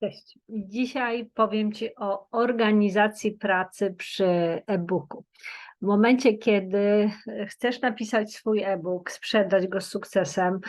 Cześć. Dzisiaj powiem Ci o organizacji pracy przy e-booku. W momencie, kiedy chcesz napisać swój e-book, sprzedać go z sukcesem,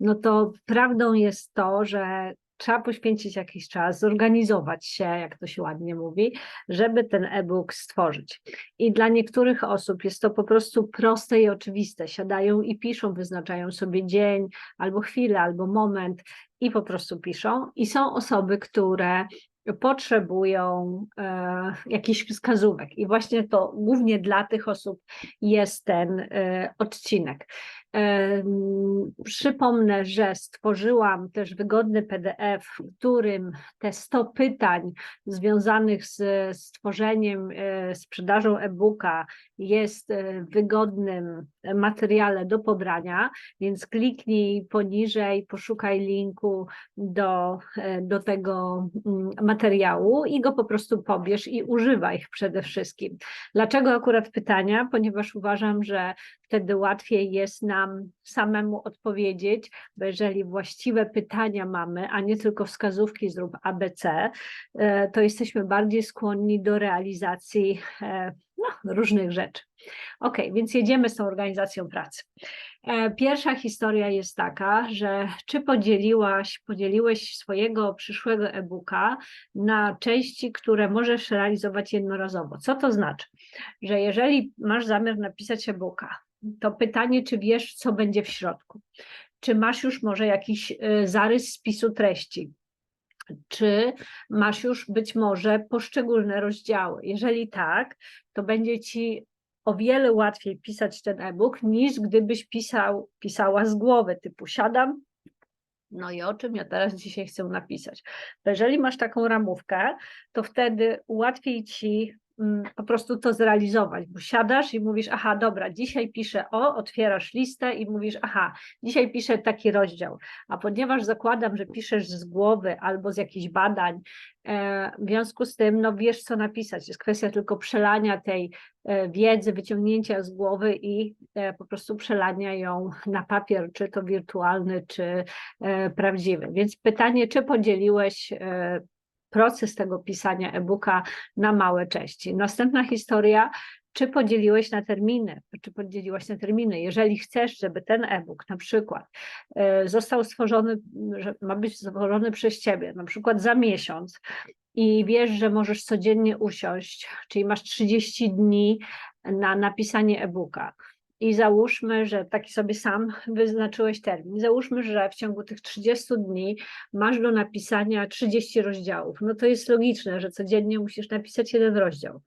no to prawdą jest to, że trzeba poświęcić jakiś czas, zorganizować się, jak to się ładnie mówi, żeby ten e-book stworzyć. I dla niektórych osób jest to po prostu proste i oczywiste. Siadają i piszą, wyznaczają sobie dzień, albo chwilę, albo moment i po prostu piszą. I są osoby, które potrzebują e, jakichś wskazówek. I właśnie to głównie dla tych osób jest ten e, odcinek. Przypomnę, że stworzyłam też wygodny PDF, w którym te 100 pytań związanych z stworzeniem, e, sprzedażą e-booka jest e, wygodnym materiale do pobrania, więc kliknij poniżej, poszukaj linku do, e, do tego mm, materiału i go po prostu pobierz i używaj ich przede wszystkim. Dlaczego akurat pytania? Ponieważ uważam, że wtedy łatwiej jest nam samemu odpowiedzieć, bo jeżeli właściwe pytania mamy, a nie tylko wskazówki zrób ABC, e, to jesteśmy bardziej skłonni do realizacji e, no, różnych rzeczy. Ok, więc jedziemy z tą organizacją pracy. E, pierwsza historia jest taka, że czy podzieliłaś, podzieliłeś swojego przyszłego e-booka na części, które możesz realizować jednorazowo. Co to znaczy? Że jeżeli masz zamiar napisać e-booka, to pytanie, czy wiesz, co będzie w środku? Czy masz już może jakiś y, zarys spisu treści? Czy masz już być może poszczególne rozdziały? Jeżeli tak, to będzie ci o wiele łatwiej pisać ten e-book, niż gdybyś pisał, pisała z głowy, typu siadam, no i o czym ja teraz dzisiaj chcę napisać. Jeżeli masz taką ramówkę, to wtedy łatwiej ci po prostu to zrealizować, bo siadasz i mówisz, aha, dobra, dzisiaj piszę o, otwierasz listę i mówisz, aha, dzisiaj piszę taki rozdział, a ponieważ zakładam, że piszesz z głowy albo z jakichś badań, e, w związku z tym, no wiesz, co napisać, jest kwestia tylko przelania tej e, wiedzy, wyciągnięcia z głowy i e, po prostu przelania ją na papier, czy to wirtualny, czy prawdziwy. Więc pytanie, czy podzieliłeś proces tego pisania e-booka na małe części. Następna historia, czy podzieliłeś na terminy, czy podzieliłaś na terminy. Jeżeli chcesz, żeby ten e-book na przykład e, został stworzony, że ma być stworzony przez ciebie, na przykład za miesiąc i wiesz, że możesz codziennie usiąść, czyli masz 30 dni na napisanie e-booka, i załóżmy, że taki sobie sam wyznaczyłeś termin. Załóżmy, że w ciągu tych 30 dni masz do napisania 30 rozdziałów. No to jest logiczne, że codziennie musisz napisać jeden rozdział.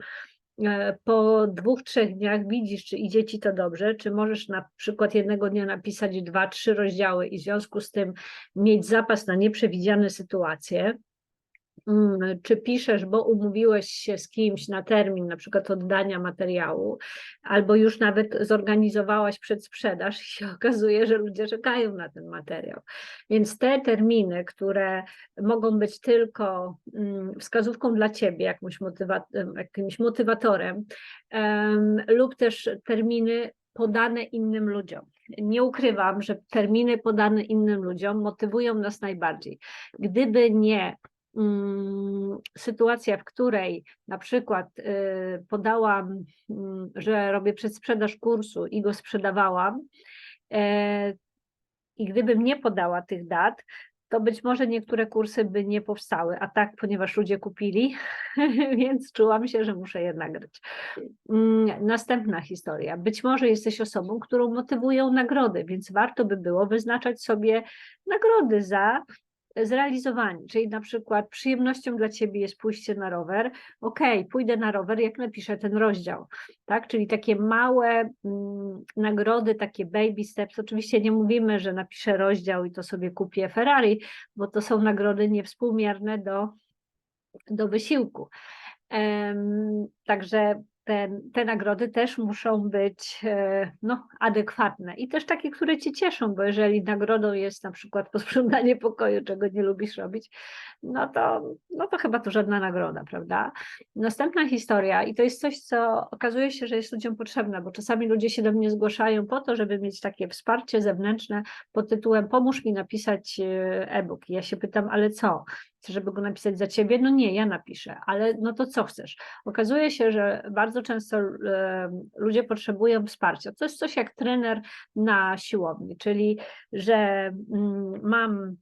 E, po dwóch, trzech dniach widzisz, czy idzie ci to dobrze, czy możesz na przykład jednego dnia napisać dwa, trzy rozdziały i w związku z tym mieć zapas na nieprzewidziane sytuacje czy piszesz, bo umówiłeś się z kimś na termin, na przykład oddania materiału, albo już nawet zorganizowałaś przedsprzedaż i się okazuje, że ludzie czekają na ten materiał. Więc te terminy, które mogą być tylko mm, wskazówką dla ciebie, jakimś, motywa jakimś motywatorem, lub też terminy podane innym ludziom. Nie ukrywam, że terminy podane innym ludziom motywują nas najbardziej. Gdyby nie Mm, sytuacja, w której na przykład y, podałam, mm, że robię przedsprzedaż kursu i go sprzedawałam, e, i gdybym nie podała tych dat, to być może niektóre kursy by nie powstały, a tak, ponieważ ludzie kupili, więc czułam się, że muszę je nagrać. Mm, następna historia. Być może jesteś osobą, którą motywują nagrody, więc warto by było wyznaczać sobie nagrody za zrealizowani, czyli na przykład przyjemnością dla Ciebie jest pójście na rower, ok, pójdę na rower, jak napiszę ten rozdział, tak, czyli takie małe mm, nagrody, takie baby steps, oczywiście nie mówimy, że napiszę rozdział i to sobie kupię Ferrari, bo to są nagrody niewspółmierne do, do wysiłku, um, także te, te nagrody też muszą być e, no, adekwatne i też takie, które cię cieszą, bo jeżeli nagrodą jest na przykład posprzątanie pokoju, czego nie lubisz robić, no to, no to chyba to żadna nagroda, prawda? Następna historia i to jest coś, co okazuje się, że jest ludziom potrzebne, bo czasami ludzie się do mnie zgłaszają po to, żeby mieć takie wsparcie zewnętrzne pod tytułem pomóż mi napisać e, e-book. I ja się pytam, ale co? Chcesz, żeby go napisać za ciebie? No nie, ja napiszę, ale no to co chcesz? Okazuje się, że bardzo często e, ludzie potrzebują wsparcia. To jest coś jak trener na siłowni, czyli że mm, mam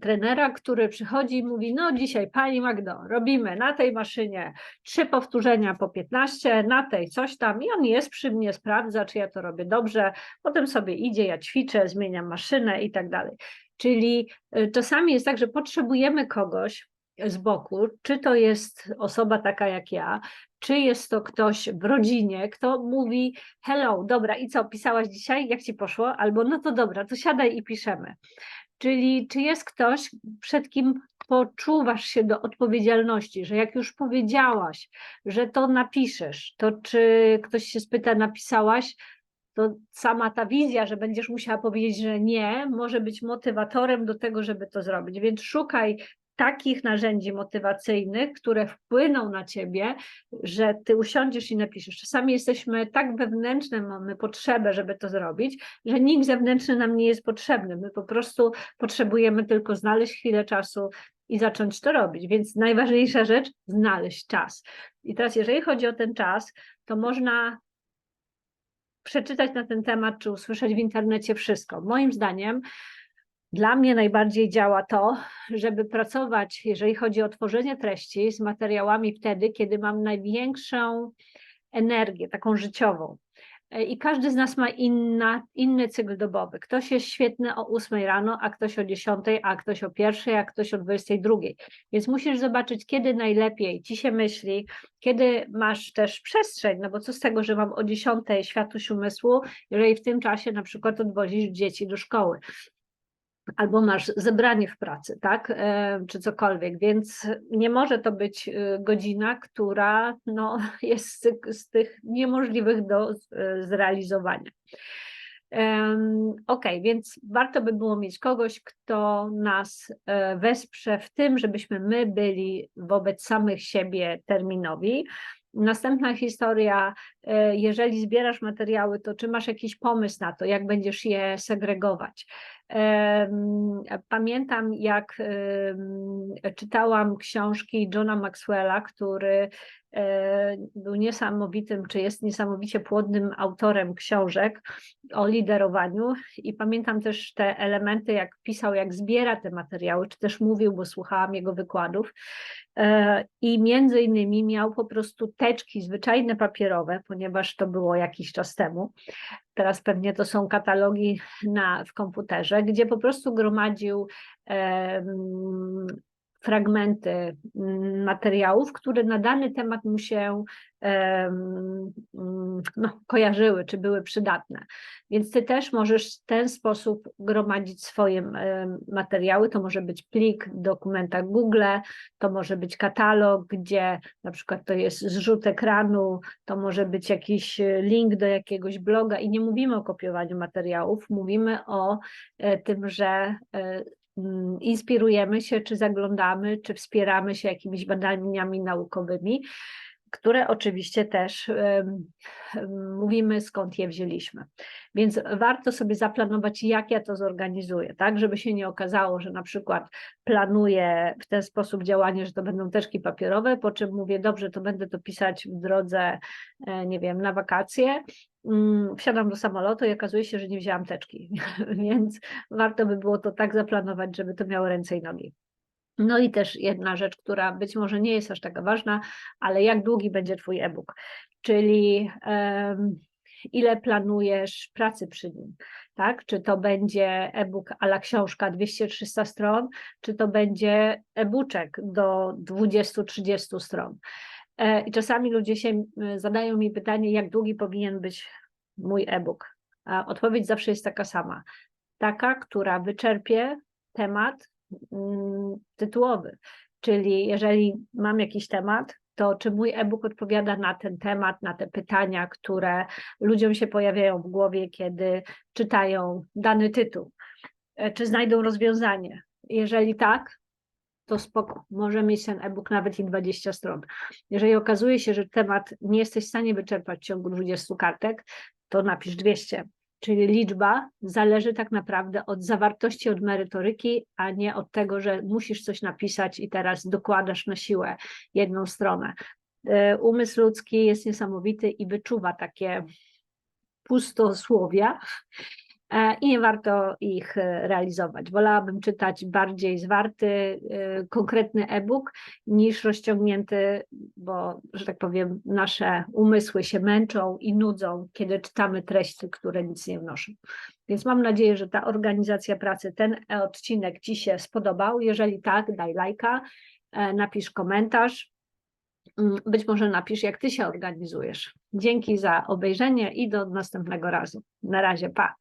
trenera, który przychodzi i mówi, no dzisiaj pani Magdo, robimy na tej maszynie trzy powtórzenia po 15, na tej coś tam i on jest przy mnie, sprawdza, czy ja to robię dobrze, potem sobie idzie, ja ćwiczę, zmieniam maszynę i tak dalej. Czyli y, czasami jest tak, że potrzebujemy kogoś z boku, czy to jest osoba taka jak ja, czy jest to ktoś w rodzinie, kto mówi hello, dobra i co, pisałaś dzisiaj, jak ci poszło? Albo no to dobra, to siadaj i piszemy. Czyli czy jest ktoś, przed kim poczuwasz się do odpowiedzialności, że jak już powiedziałaś, że to napiszesz, to czy ktoś się spyta, napisałaś, to sama ta wizja, że będziesz musiała powiedzieć, że nie, może być motywatorem do tego, żeby to zrobić. Więc szukaj takich narzędzi motywacyjnych, które wpłyną na ciebie, że ty usiądziesz i napiszesz. Czasami jesteśmy tak wewnętrzne, mamy potrzebę, żeby to zrobić, że nikt zewnętrzny nam nie jest potrzebny. My po prostu potrzebujemy tylko znaleźć chwilę czasu i zacząć to robić. Więc najważniejsza rzecz, znaleźć czas. I teraz, jeżeli chodzi o ten czas, to można przeczytać na ten temat, czy usłyszeć w internecie wszystko. Moim zdaniem, dla mnie najbardziej działa to, żeby pracować, jeżeli chodzi o tworzenie treści, z materiałami wtedy, kiedy mam największą energię, taką życiową. E, I każdy z nas ma inna, inny cykl dobowy. Ktoś jest świetny o 8 rano, a ktoś o 10, a ktoś o 1, a ktoś o 22. Więc musisz zobaczyć, kiedy najlepiej ci się myśli, kiedy masz też przestrzeń, no bo co z tego, że mam o 10 światłość umysłu, jeżeli w tym czasie na przykład odwozisz dzieci do szkoły albo masz zebranie w pracy, tak, e, czy cokolwiek, więc nie może to być e, godzina, która no, jest z tych, niemożliwych do e, zrealizowania. Ok, więc warto by było mieć kogoś, kto nas wesprze w tym, żebyśmy my byli wobec samych siebie terminowi. Następna historia, jeżeli zbierasz materiały, to czy masz jakiś pomysł na to, jak będziesz je segregować? Pamiętam, jak czytałam książki Johna Maxwella, który e, był niesamowitym, czy jest niesamowicie płodnym autorem książek o liderowaniu. I pamiętam też te elementy, jak pisał, jak zbiera te materiały, czy też mówił, bo słuchałam jego wykładów. E, i między innymi miał po prostu teczki zwyczajne papierowe, ponieważ to było jakiś czas temu, teraz pewnie to są katalogi na, w komputerze, gdzie po prostu gromadził fragmenty mm, materiałów, które na dany temat mu się mm, no, kojarzyły, czy były przydatne. Więc ty też możesz w ten sposób gromadzić swoje materiały. To może być plik dokumenta Google, to może być katalog, gdzie na przykład to jest zrzut ekranu, to może być jakiś link do jakiegoś bloga i nie mówimy o kopiowaniu materiałów, mówimy o e, tym, że e, inspirujemy się, czy zaglądamy, czy wspieramy się jakimiś badaniami naukowymi, które oczywiście też mówimy, skąd je wzięliśmy. Więc warto sobie zaplanować, jak ja to zorganizuję, tak, żeby się nie okazało, że na przykład planuję w ten sposób działanie, że to będą teczki papierowe, po czym mówię, dobrze, to będę to pisać w drodze, e, nie wiem, na wakacje, mm, wsiadam do samolotu i okazuje się, że nie wzięłam teczki, więc warto by było to tak zaplanować, żeby to miało ręce i nogi. No i też jedna rzecz, która być może nie jest aż taka ważna, ale jak długi będzie Twój e-book, czyli um, ile planujesz pracy przy nim, tak? Czy to będzie e-book ala książka 200-300 stron, czy to będzie e-booczek do 20-30 stron. E, I czasami ludzie się zadają mi pytanie, jak długi powinien być mój e-book. Odpowiedź zawsze jest taka sama. Taka, która wyczerpie temat Mm, tytułowy. Czyli jeżeli mam jakiś temat, to czy mój e-book odpowiada na ten temat, na te pytania, które ludziom się pojawiają w głowie, kiedy czytają dany tytuł. E, Czy znajdą rozwiązanie? Jeżeli tak, to spoko, może mieć ten e-book nawet i 20 stron. Jeżeli okazuje się, że temat nie jesteś w stanie wyczerpać w ciągu 20 kartek, to napisz 200. Czyli liczba zależy tak naprawdę od zawartości, od merytoryki, a nie od tego, że musisz coś napisać i teraz dokładasz na siłę jedną stronę. E, Umysł ludzki jest niesamowity i wyczuwa takie pustosłowia i nie warto ich e, realizować. Wolałabym czytać bardziej zwarty, e, konkretny e-book niż rozciągnięty, bo, że tak powiem, nasze umysły się męczą i nudzą, kiedy czytamy treści, które nic nie wnoszą. Więc mam nadzieję, że ta organizacja pracy, ten odcinek Ci się spodobał. Jeżeli tak, daj lajka, e, napisz komentarz. Mm, Być może napisz, jak Ty się organizujesz. Dzięki za obejrzenie i do następnego razu. Na razie, pa.